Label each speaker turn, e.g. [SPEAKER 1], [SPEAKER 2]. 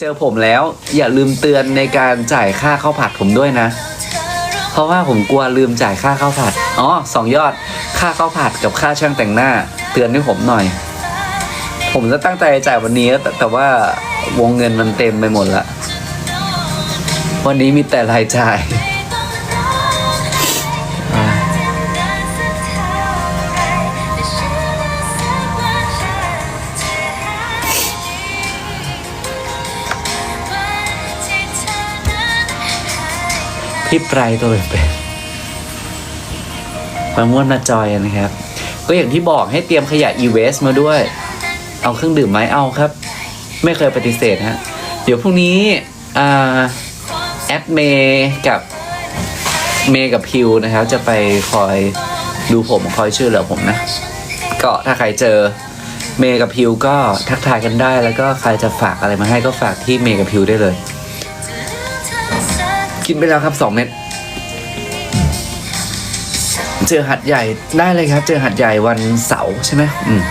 [SPEAKER 1] เจอผมแล้ว อย่าลืมเตือนในการจ่ายค่าข้าวผัดผมด้วยนะ เพราะว่าผมกลัวลืมจ่ายค่าข้าวผัดอ๋อสองยอด ค่าข้าวผัดกับค่าช่างแต่งหน้า เตือนให้ผมหน่อย ผมจะตั้งใจจ่ายวันนี้แต่แต่ว่าวงเงินมันเต็มไปหมดละวันนี้มีแต่รายจ่าย พี่ไพรตัวเป็นๆมาม่วนมาจอยนะครับ ก็อย่างที่บอกให้เตรียมขยะ e-waste มาด้วย เอาเครื่องดื่มไหมเอาครับ ไม่เคยปฏิเสธฮะ เดี๋ยวพรุ่งนี้อ่าแอดเมย์กับเมย์กับพิวนะครับ จะไปคอยดูผมคอยช่วยเหลือผมนะ ก็ถ้าใครเจอเมย์กับพิวก็ทักทายกันได้ แล้วก็ใครจะฝากอะไรมาให้ก็ฝากที่เมย์กับพิวได้เลย กินไปแล้วครับสองเม็ดเจอหัดใหญ่ได้เลยครับ เจอหัดใหญ่วันเสาร์ใช่ไหมอืม